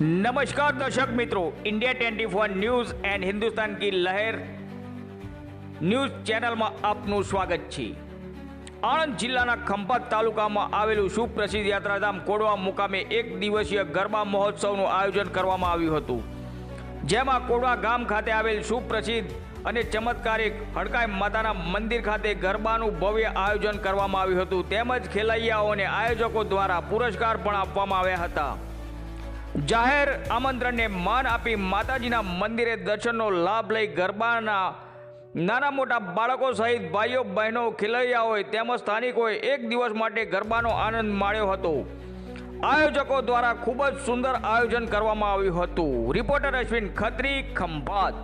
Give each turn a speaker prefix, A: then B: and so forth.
A: નમસ્કાર દર્શક મિત્રો India twenty four news and Hindustan કી લહેર ન્યૂઝ ચેનલમાં આપનું સ્વાગત છે આણંદ જિલ્લાના ખંભાત તાલુકામાં આવેલું સુપ્રસિદ્ધ યાત્રાધામ કોડવા મુકામે એક દિવસીય ગરબા મહોત્સવનું આયોજન કરવામાં આવ્યું હતું। જેમાં કોડવા ગામ ખાતે આવેલ સુપ્રસિદ્ધ અને ચમત્કારિક હડકાઈ માતાના મંદિર ખાતે ગરબાનું ભવ્ય આયોજન કરવામાં આવ્યું હતું। તેમજ ખેલૈયાઓને આયોજકો દ્વારા પુરસ્કાર પણ આપવામાં આવ્યા હતા। જાહેર આમંત્રણને માન આપી માતાજીના મંદિરે દર્શનનો લાભ લઈ ગરબાના નાના મોટા બાળકો સહિત ભાઈઓ, બહેનો ખેલૈયાઓએ તેમજ સ્થાનિકોએ એક દિવસ માટે ગરબાનો આનંદ માણ્યો હતો. આયોજકો દ્વારા ખૂબ જ સુંદર આયોજન કરવામાં આવ્યું હતું. રિપોર્ટર અશ્વિન ખત્રી, ખંભાત.